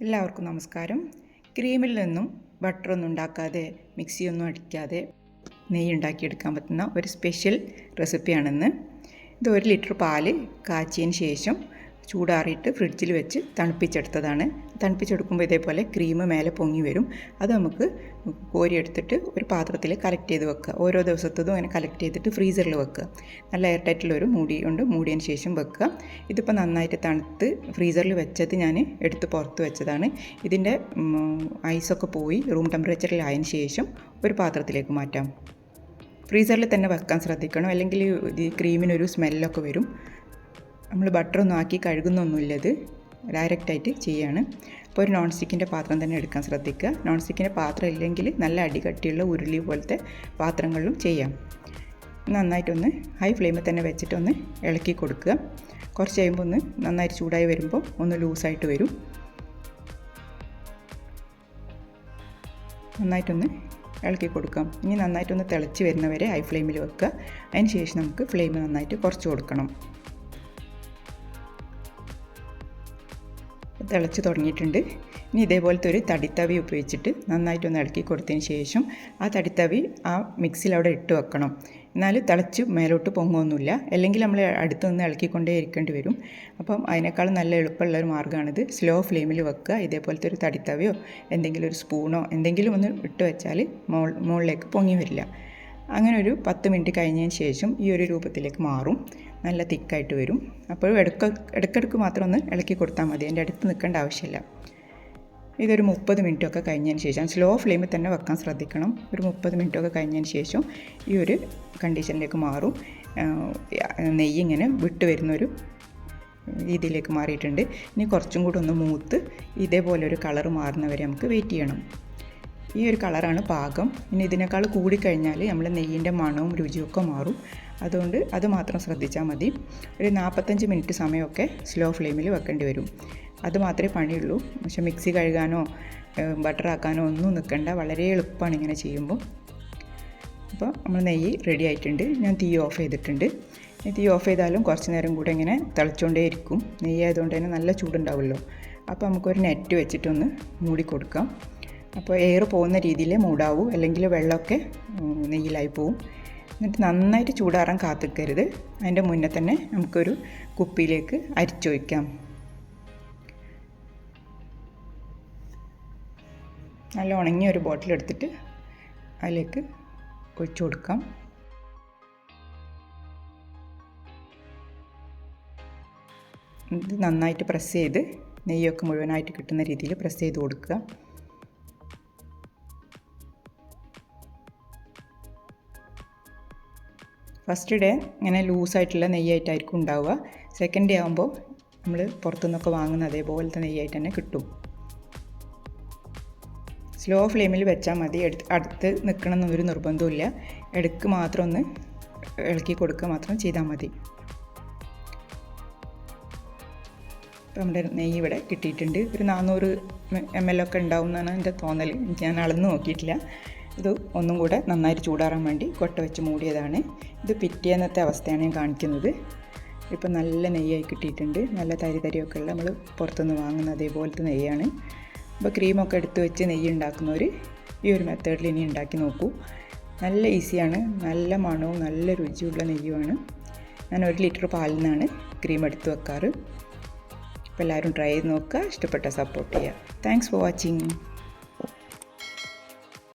എല്ലാവർക്കും നമസ്കാരം. ക്രീമിൽ നിന്നും ബട്ടറൊന്നും ഉണ്ടാക്കാതെ മിക്സിയൊന്നും അടിക്കാതെ നെയ്യ് ഉണ്ടാക്കിയെടുക്കാൻ പറ്റുന്ന ഒരു സ്പെഷ്യൽ റെസിപ്പിയാണെന്ന് ഇത് ഒരു ലിറ്റർ പാൽ കാച്ചിയതിന് ശേഷം ചൂടാറിയിട്ട് ഫ്രിഡ്ജിൽ വെച്ച് തണുപ്പിച്ചെടുത്തതാണ്. തണുപ്പിച്ചെടുക്കുമ്പോൾ ഇതേപോലെ ക്രീം മേലെ പൊങ്ങി വരും. അത് നമുക്ക് കോരിയെടുത്തിട്ട് ഒരു പാത്രത്തിൽ കളക്ട് ചെയ്ത് വെക്കുക. ഓരോ ദിവസത്തതും അങ്ങനെ കളക്ട് ചെയ്തിട്ട് ഫ്രീസറിൽ വെക്കുക. നല്ല എയർ ടൈറ്റിലൊരു മൂടി കൊണ്ട് മൂടിയതിന് ശേഷം വെക്കുക. ഇതിപ്പോൾ നന്നായിട്ട് തണുത്ത് ഫ്രീസറിൽ വെച്ചത് ഞാൻ എടുത്ത് പുറത്ത് വെച്ചതാണ്. ഇതിന്റെ ഐസൊക്കെ പോയി റൂം ടെമ്പറേച്ചറിലായതിന് ശേഷം ഒരു പാത്രത്തിലേക്ക് മാറ്റാം. ഫ്രീസറിൽ തന്നെ വെക്കാൻ ശ്രദ്ധിക്കണം. അല്ലെങ്കിൽ ഈ ക്രീമിനൊരു സ്മെല്ലൊക്കെ വരും. നമ്മൾ ബട്ടറൊന്നും ആക്കി കഴുകുന്നൊന്നുമില്ല ഇത് ഡയറക്റ്റായിട്ട് ചെയ്യാണ്. അപ്പോൾ ഒരു നോൺ സ്റ്റിക്കിന്റെ പാത്രം തന്നെ എടുക്കാൻ ശ്രദ്ധിക്കുക. നോൺ സ്റ്റിക്കിന്റെ പാത്രം ഇല്ലെങ്കിൽ നല്ല അടികട്ടിയുള്ള ഉരുളി പോലത്തെ പാത്രങ്ങളിലും ചെയ്യാം. നന്നായിട്ടൊന്ന് ഹൈ ഫ്ലെയിമിൽ തന്നെ വെച്ചിട്ടൊന്ന് ഇളക്കി കൊടുക്കുക. കുറച്ച് കഴിയുമ്പോൾ ഒന്ന് നന്നായിട്ട് ചൂടായി വരുമ്പോൾ ഒന്ന് ലൂസായിട്ട് വരും. നന്നായിട്ടൊന്ന് ഇളക്കി കൊടുക്കാം. ഇനി നന്നായിട്ടൊന്ന് തിളച്ച് വരുന്നവരെ ഹൈ ഫ്ലെയിമിൽ വെക്കുക. അതിന് ശേഷം നമുക്ക് ഫ്ലെയിം നന്നായിട്ട് കുറച്ച് കൊടുക്കണം. തിളച്ച് തുടങ്ങിയിട്ടുണ്ട്. ഇനി ഇതേപോലത്തെ ഒരു തടിത്തവി ഉപയോഗിച്ചിട്ട് നന്നായിട്ടൊന്ന് ഇളക്കി കൊടുത്തതിന് ശേഷം ആ തടിത്തവി ആ മിക്സിയിൽ അവിടെ ഇട്ട് വെക്കണം. എന്നാൽ തിളച്ച് മേലോട്ട് പൊങ്ങുമൊന്നുമില്ല അല്ലെങ്കിൽ നമ്മൾ അടുത്ത് നിന്ന് ഇളക്കിക്കൊണ്ടേ ഇരിക്കേണ്ടി വരും. അപ്പം അതിനേക്കാൾ നല്ല എളുപ്പമുള്ള ഒരു മാർഗമാണിത്. സ്ലോ ഫ്ലെയിമിൽ വെക്കുക. ഇതേപോലത്തെ ഒരു തടിത്തവയോ എന്തെങ്കിലും ഒരു സ്പൂണോ എന്തെങ്കിലും ഒന്ന് ഇട്ട് വെച്ചാൽ മോൾ മുകളിലേക്ക് പൊങ്ങി വരില്ല. അങ്ങനെ ഒരു പത്ത് മിനിറ്റ് കഴിഞ്ഞതിന് ശേഷം ഈ ഒരു രൂപത്തിലേക്ക് മാറും. നല്ല തിക്കായിട്ട് വരും. അപ്പോൾ ഇടയ്ക്ക് ഇടയ്ക്കിടക്ക് മാത്രം ഒന്ന് ഇളക്കി കൊടുത്താൽ മതി. അതിന്റെ അടുത്ത് നിൽക്കേണ്ട ആവശ്യമില്ല. ഇതൊരു മുപ്പത് മിനിറ്റൊക്കെ കഴിഞ്ഞതിന് ശേഷം സ്ലോ ഫ്ലെയിമിൽ തന്നെ വെക്കാൻ ശ്രദ്ധിക്കണം. ഒരു മുപ്പത് മിനിറ്റൊക്കെ കഴിഞ്ഞതിന് ശേഷം ഈ ഒരു കണ്ടീഷനിലേക്ക് മാറും. നെയ്യ് ഇങ്ങനെ വിട്ട് വരുന്നൊരു രീതിയിലേക്ക് മാറിയിട്ടുണ്ട്. ഇനി കുറച്ചും കൂടി ഒന്ന് മൂത്ത് ഇതേപോലെ ഒരു കളർ മാറുന്നവരെ നമുക്ക് വെയിറ്റ് ചെയ്യണം. ഈ ഒരു കളറാണ് പാകം. ഇനി ഇതിനേക്കാൾ കൂടിക്കഴിഞ്ഞാൽ നമ്മൾ നെയ്യിന്റെ മണവും രുചിയൊക്കെ മാറും. അതുകൊണ്ട് അത് മാത്രം ശ്രദ്ധിച്ചാൽ മതി. ഒരു നാൽപ്പത്തഞ്ച് മിനിറ്റ് സമയമൊക്കെ സ്ലോ ഫ്ലെയിമിൽ വെക്കേണ്ടി വരും. അത് മാത്രമേ പണിയുള്ളൂ. പക്ഷേ മിക്സി കഴുകാനോ ബട്ടർ ആക്കാനോ ഒന്നും നിൽക്കേണ്ട വളരെ എളുപ്പമാണ് ഇങ്ങനെ ചെയ്യുമ്പോൾ. അപ്പോൾ നമ്മൾ നെയ്യ് റെഡി ആയിട്ടുണ്ട്. ഞാൻ തീ ഓഫ് ചെയ്തിട്ടുണ്ട്. തീ ഓഫ് ചെയ്താലും കുറച്ച് നേരം കൂടെ ഇങ്ങനെ തിളച്ചുകൊണ്ടേ ഇരിക്കും. നെയ്യ് ആയതുകൊണ്ട് തന്നെ നല്ല ചൂടുണ്ടാവുമല്ലോ. അപ്പോൾ നമുക്കൊരു നെറ്റ് വെച്ചിട്ടൊന്ന് മൂടി കൊടുക്കാം. അപ്പോൾ എയർ പോകുന്ന രീതിയിൽ മൂടാവും അല്ലെങ്കിൽ വെള്ളമൊക്കെ നെയ്യിലായി പോവും. എന്നിട്ട് നന്നായിട്ട് ചൂടാറാൻ കാത്തിക്കരുത് അതിന്റെ മുന്നേ തന്നെ നമുക്കൊരു കുപ്പിയിലേക്ക് അരിച്ചൊഴിക്കാം നല്ല ഉണങ്ങിയ ഒരു ബോട്ടിൽ എടുത്തിട്ട് അതിലേക്ക് ഒഴിച്ചു കൊടുക്കാം. ഇത് നന്നായിട്ട് പ്രസ് ചെയ്ത് നെയ്യൊക്കെ മുഴുവനായിട്ട് കിട്ടുന്ന രീതിയിൽ പ്രസ് ചെയ്ത് കൊടുക്കുക. ഫസ്റ്റ് ഡേ ഇങ്ങനെ ലൂസായിട്ടുള്ള നെയ്യായിട്ടായിരിക്കും ഉണ്ടാവുക. സെക്കൻഡ് ഡേ ആകുമ്പോൾ നമ്മൾ പുറത്തുനിന്നൊക്കെ വാങ്ങുന്ന അതേപോലത്തെ നെയ്യായിട്ട് തന്നെ കിട്ടും. സ്ലോ ഫ്ലെയിമിൽ വെച്ചാൽ മതി. എടുത്ത് അടുത്ത് നിൽക്കണമെന്നൊരു നിർബന്ധമില്ല ഇടയ്ക്ക് മാത്രം ഒന്ന് ഇളക്കി കൊടുക്കുക മാത്രം ചെയ്താൽ മതി. ഇപ്പം നമ്മുടെ നെയ്യ് ഇവിടെ കിട്ടിയിട്ടുണ്ട്. ഒരു നാനൂറ് എം എൽ ഒക്കെ ഉണ്ടാവും എന്നാണ് എന്റെ തോന്നൽ. ഞാൻ അളന്ന് നോക്കിയിട്ടില്ല. ഇത് ഒന്നും കൂടെ നന്നായിട്ട് ചൂടാറാൻ വേണ്ടി കൊട്ട വെച്ച് മൂടിയതാണ്. ഇത് പിറ്റേന്നത്തെ അവസ്ഥയാണ് ഞാൻ കാണിക്കുന്നത്. ഇപ്പം നല്ല നെയ്യായി കിട്ടിയിട്ടുണ്ട്. നല്ല തരി തരിയൊക്കെ ഉള്ള നമ്മൾ പുറത്തുനിന്ന് വാങ്ങുന്ന അതേപോലത്തെ നെയ്യാണ്. അപ്പോൾ ക്രീമൊക്കെ എടുത്ത് വെച്ച് നെയ്യ് ഉണ്ടാക്കുന്നവർ ഈ ഒരു മെത്തേഡിൽ ഇനി ഉണ്ടാക്കി നോക്കൂ. നല്ല ഈസിയാണ്. നല്ല മണവും നല്ല രുചിയുള്ള നെയ്യുമാണ്. ഞാൻ ഒരു ലിറ്റർ പാലിൽ നിന്നാണ് ക്രീം എടുത്ത് വെക്കാറ്. അപ്പോൾ എല്ലാവരും ട്രൈ ചെയ്ത് നോക്കുക. ഇഷ്ടപ്പെട്ട സപ്പോർട്ട് ചെയ്യുക. Thanks for watching